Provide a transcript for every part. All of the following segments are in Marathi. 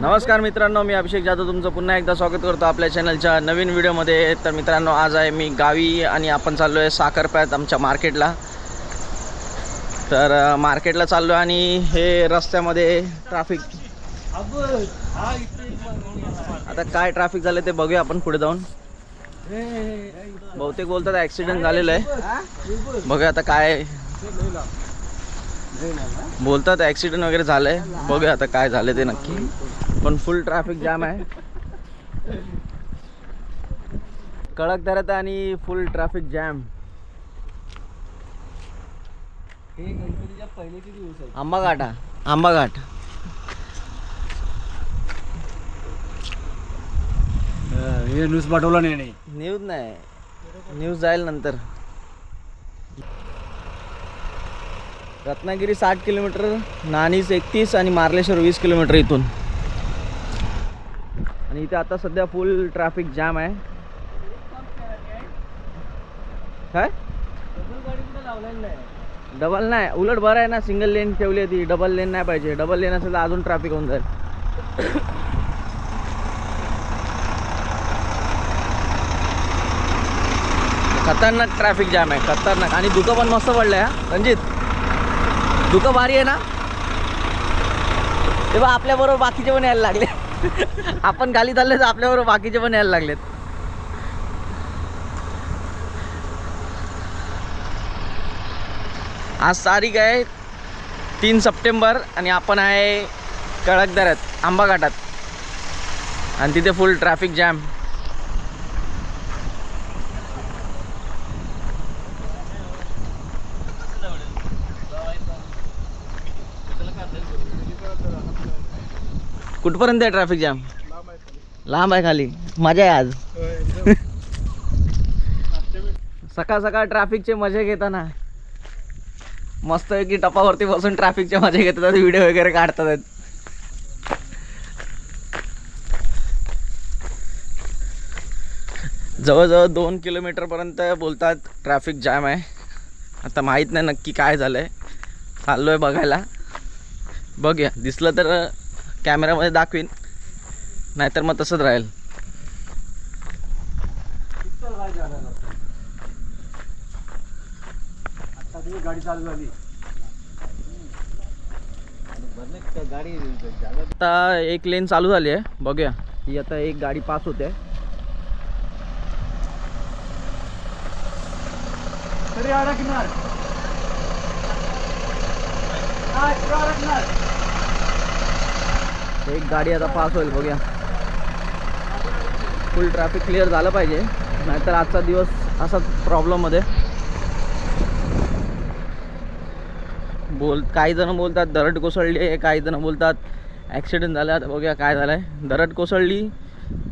नमस्कार मित्रांनो मी अभिषेक जाधव तुमचं पुन्हा एकदा स्वागत करतो आपल्या चॅनलच्या नवीन व्हिडिओमध्ये तर मित्रांनो आज आहे मी गावी आणि आपण चाललो आहे साखरप्यात आमच्या मार्केटला तर मार्केटला चाललो आणि हे रस्त्यामध्ये ट्राफिक आता काय ट्रॅफिक झालं ते बघूया आपण पुढे जाऊन. बहुतेक बोलतात ॲक्सिडेंट झालेलं आहे. बघूया आता काय बोलतात ॲक्सिडेंट वगैरे झालंय. बघूया आता काय झालं ते नक्की. पण फुल ट्रॅफिक जाम आहे. कडक धरत आणि फुल ट्रॅफिक जॅम हे गणपतीच्या दिवस आंबा घाट हा. आंबा घाट हे न्यूज पाठवला नाही न्यूज नाही. न्यूज जाईल नंतर. रत्नागिरी साठ किलोमीटर नाणीस एकतीस आणि मार्लेश्वर वीस किलोमीटर इथून. आणि इथे आता सध्या फुल ट्रॅफिक जाम आहे. काय? डबल नाही. उलट बरं आहे ना सिंगल लेन ठेवली आहे ती. डबल लेन नाही पाहिजे. डबल लेन असेल तर अजून ट्रॅफिक होऊन जाईल. खतरनाक ट्रॅफिक जॅम आहे. खतरनाक. आणि दुखं पण मस्त पडलंय आहे रणजित दुखं भारी आहे ना? तेव्हा आपल्याबरोबर बाकीचे पण यायला लागले. आपण खाली चालले तर आपल्यावर बाकीचे पण यायला लागलेत. आज तारीख आहे तीन सप्टेंबर आणि आपण आहे कळकदऱ्यात आंबा घाटात आणि तिथे फुल ट्रॅफिक जॅम कुठपर्यंत आहे ट्रॅफिक जॅम लांब आहे खाली. मजा आहे आज. सकाळ सकाळ ट्रॅफिकचे मजे घेताना. मस्त की टपावरती बसून ट्रॅफिकचे मजे घेतात व्हिडिओ वगैरे काढतात. जवळजवळ दोन किलोमीटरपर्यंत बोलतात ट्रॅफिक जॅम आहे. आता माहीत नाही नक्की काय झालं आहे चाललो आहे बघायला. बघूया. दिसलं तर कॅमेऱ्यामध्ये दाखवीन. नाहीतर मग तसंच राहील. आता गाडी चालू झाली गाडी आता एक लेन चालू झाली आहे. बघूया. ही आता एक गाडी पास होते. तरी अडकणार. अडकणार. एक गाडी आता पास होईल बघूया. फुल ट्रॅफिक क्लिअर झालं पाहिजे. नाहीतर आजचा दिवस असाच प्रॉब्लेममध्ये बोल काही जण बोलतात दरड कोसळली आहे काही जण बोलतात ॲक्सिडेंट झाला आता बघूया काय झालं आहे दरड कोसळली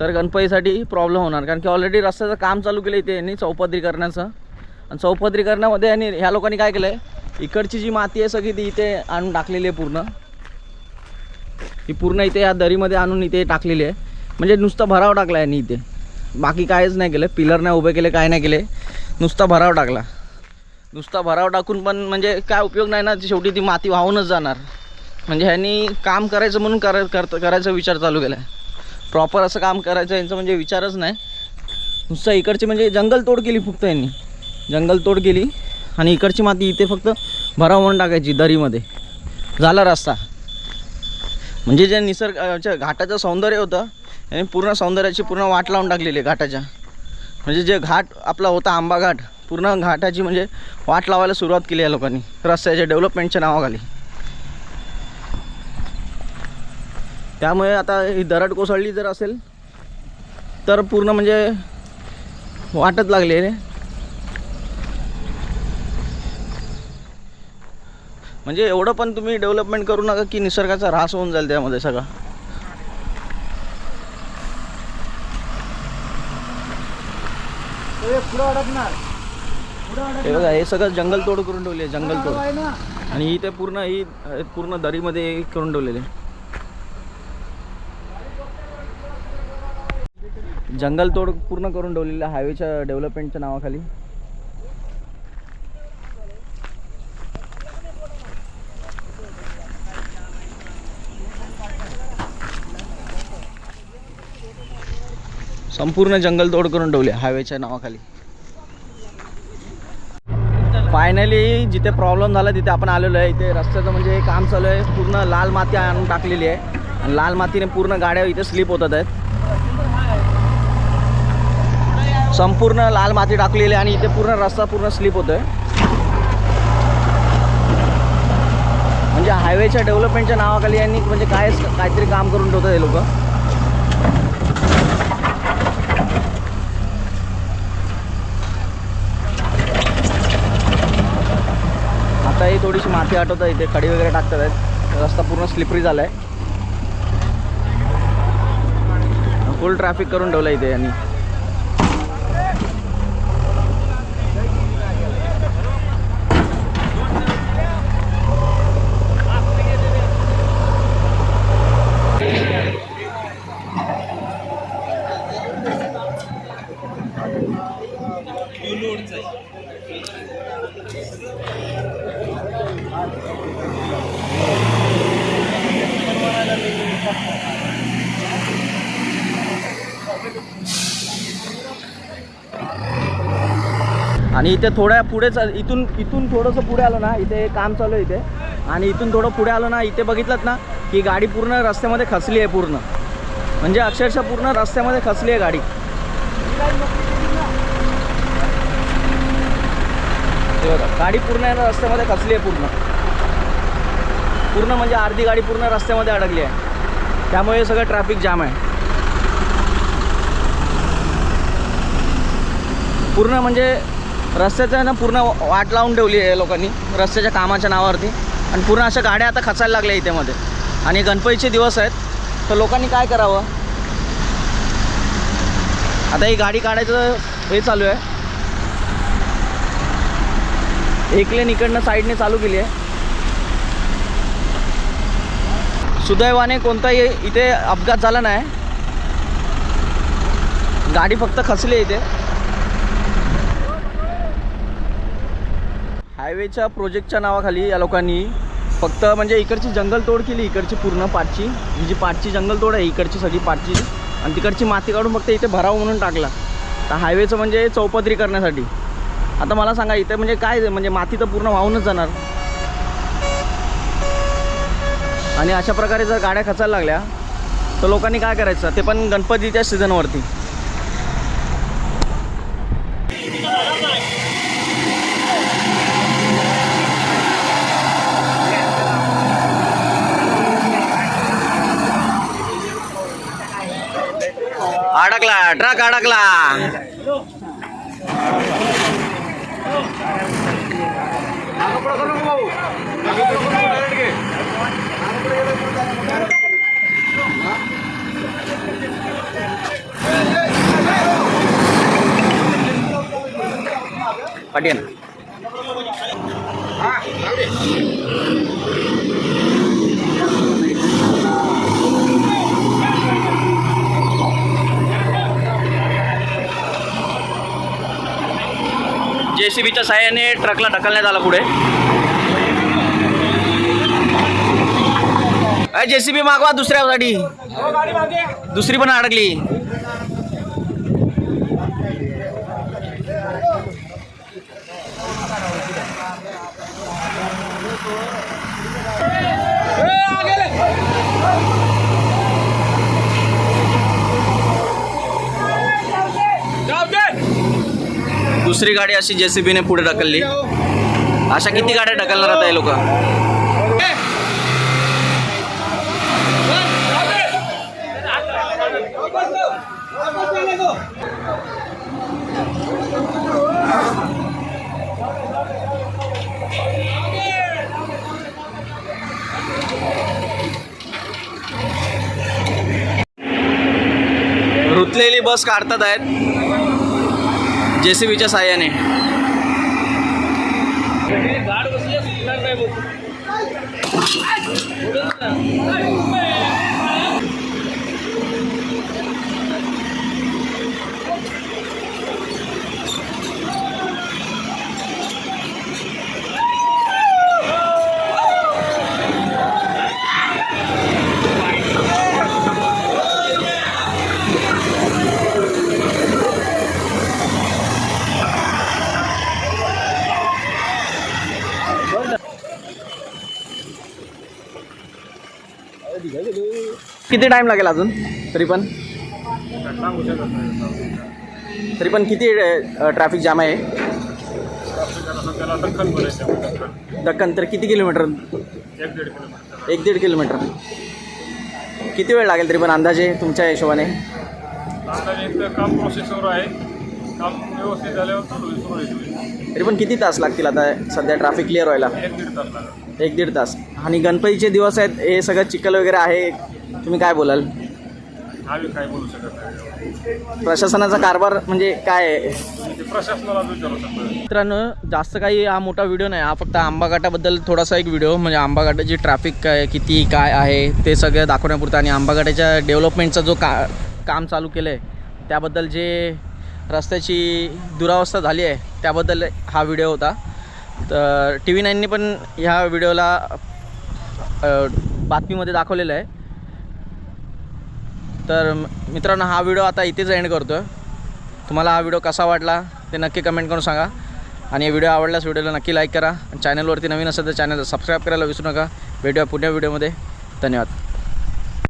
तर गणपतीसाठी प्रॉब्लेम होणार. कारण की ऑलरेडी रस्त्याचं काम चालू केलं इथे यांनी चौपदरीकरणाचं आणि चौपदरीकरणामध्ये आणि ह्या लोकांनी काय केलं आहे इकडची जी माती आहे सगळी ती इथे आणून टाकलेली आहे पूर्ण. ही पूर्ण इथे या दरीमध्ये आणून इथे टाकलेली आहे. म्हणजे नुसता भराव टाकला आहे इथे. बाकी काहीच नाही केलं. पिलर नाही उभे केले काय नाही केले. नुसता भराव टाकला. नुसता भराव टाकून पण म्हणजे काय उपयोग नाही ना शेवटी ती माती वाहूनच जाणार. म्हणजे ह्यांनी काम करायचं म्हणून कर करायचा विचार चालू केला आहे प्रॉपर असं काम करायचं यांचं म्हणजे विचारच नाही. नुसतं इकडची म्हणजे जंगल तोड केली फक्त यांनी. जंगल तोड केली आणि इकडची माती इथे फक्त भराव म्हणून टाकायची दरीमध्ये. झाला रस्ता. म्हणजे जे निसर्ग घाटाचं सौंदर्य होतं आणि पूर्ण सौंदर्याची पूर्ण वाट लावून टाकलेली आहे घाटाच्या. म्हणजे जे घाट आपला होता आंबा घाट पूर्ण घाटाची म्हणजे वाट लावायला सुरुवात केली या लोकांनी रस्त्याच्या डेव्हलपमेंटच्या नावाखाली. त्यामुळे आता ही दरड कोसळली जर असेल तर पूर्ण म्हणजे वाटत लागली म्हणजे एवढं पण तुम्ही डेव्हलपमेंट करू नका की निसर्गाचा ऱ्हास होऊन जाईल त्यामध्ये सगळा. हे हे बघा हे सगळं जंगल तोड करून ठेवले जंगल तोड. आणि इथे पूर्ण ही पूर्ण दरीमध्ये करून ठेवलेले. जंगल तोड पूर्ण करून ठेवलेलं हायवेच्या डेव्हलपमेंटच्या नावाखाली. संपूर्ण जंगल तोड करून ठेवले हायवेच्या नावाखाली. फायनली जिथे प्रॉब्लेम झाला तिथे आपण आलेलो आहे. इथे रस्त्याचं म्हणजे काम चालू आहे. पूर्ण लाल माती आणून टाकलेली आहे. आणि लाल मातीने पूर्ण गाड्या इथे स्लिप होतात आहेत. संपूर्ण लाल माती टाकलेली आहे आणि इथे पूर्ण रस्ता पूर्ण स्लिप होतोय. म्हणजे हायवेच्या डेव्हलपमेंटच्या नावाखाली यांनी म्हणजे काय काहीतरी काम करून ठेवतात हे लोक आता ही थोडीशी माती आठवत आहे इथे खडी वगैरे टाकतात आहेत. रस्ता पूर्ण स्लिपरी झाला आहे फुल ट्रॅफिक करून ठेवलं इथे यांनी. आणि इथे थोड्या पुढेच इथून इथून थोडंसं पुढे आलं ना इथे काम चालू आहे इथे. आणि इथून थोडं पुढे आलं ना इथे बघितलं ना की गाडी पूर्ण रस्त्यामध्ये खचली आहे पूर्ण. म्हणजे अक्षरशः पूर्ण रस्त्यामध्ये खचली आहे गाडी. गाडी पूर्ण आहे ना रस्त्यामध्ये खचली आहे पूर्ण. पूर्ण म्हणजे अर्धी गाडी पूर्ण रस्त्यामध्ये अडकली आहे. त्यामुळे सगळं ट्रॅफिक जाम आहे. पूर्ण म्हणजे रस्त्याचं आहे ना पूर्ण वाट लावून ठेवली आहे लोकांनी रस्त्याच्या कामाच्या नावावरती. आणि पूर्ण अशा गाड्या आता खचायला लागल्या इथे मध्ये आणि गणपतीचे दिवस आहेत. तर लोकांनी काय करावं? आता ही गाडी काढायचं हे चालू आहे. एकलेन इकडनं साईडने चालू केली आहे. सुदैवाने कोणताही इथे अपघात झाला नाही. गाडी फक्त खचली आहे इथे. हायवेच्या प्रोजेक्टच्या नावाखाली या लोकांनी फक्त म्हणजे इकडची जंगलतोड केली इकडची पूर्ण पाठची. ही जी पाठची जंगलतोड आहे इकडची सगळी पाठची. आणि तिकडची माती काढून फक्त इथे भराव म्हणून टाकला. तर हायवेचं म्हणजे चौपदरी करण्यासाठी. आता मला सांगा इथे म्हणजे काय आहे? म्हणजे माती तर पूर्ण वाहूनच जाणार. आणि अशा प्रकारे जर गाड्या खचायला लागल्या तर लोकांनी काय करायचं? ते पण गणपतीच्या सीझनवरती. अडकला ट्रक अडकला. पाटील. जे सी बीच्या साह्याने ट्रकला ढकलण्यात आला पुढे. जे सी बी मागवा दुसऱ्यासाठी. दुसरी पण अडकली. दुसरी गाडी अशी जे सी पुढे ढकलली. अशा किती गाड्या ढकलणार आता हे लोक? रुतलेली बस काढतात आहेत जे सी बीच्या नाही गाड किती टाईम लागेल अजून? तरी पण? तरी पण किती ट्रॅफिक जाम आहे? दक्कन तर किती किलोमीटर? एक दीड किलोमीटर. किती वेळ लागेल तरी पण अंदाजे तुमच्या हिशोबाने? काम प्रोसेसवर आहे काम व्यवस्थित झाल्यावर तरी पण किती तास लागतील आता सध्या ट्रॅफिक क्लिअर व्हायला? एक दीड तास लागेल. एक दीड तास. आणि गणपतीचे दिवस आहेत हे सगळं चिखल वगैरे आहे? तुम्ही काय बोलाल? आम्ही काय बोलू शकत नाही. प्रशासनाचा कारभार म्हणजे काय आहे? ते प्रशासनाला विचारू शकता. मित्रांनो जास्त काही हा मोठा व्हिडिओ नाही हा फक्त आंबाघाटाबद्दल थोडासा एक व्हिडिओ म्हणजे आंबाघाटाची ट्रॅफिक काय किती काय आहे ते सगळं दाखवण्यापुरतं आणि आंबाघाटाच्या डेव्हलपमेंटचा जो का काम चालू केलं आहे त्याबद्दल जे रस्त्याची दुरावस्था झाली आहे त्याबद्दल हा व्हिडिओ होता. तर टी व्ही नाईनने पण ह्या व्हिडिओला अ, बातमीमध्ये दाखवलेलं आहे. तर मित्रांनो हा व्हिडिओ आता इथेच एंड करतो आहे तुम्हाला हा व्हिडिओ कसा वाटला ते नक्की कमेंट करून सांगा. आणि व्हिडिओ आवडल्यास व्हिडिओला नक्की लाईक करा. आणि चॅनलवरती नवीन असेल तर चॅनलला सबस्क्राईब करायला विसरू नका. भेटूया पुढच्या व्हिडिओमध्ये धन्यवाद.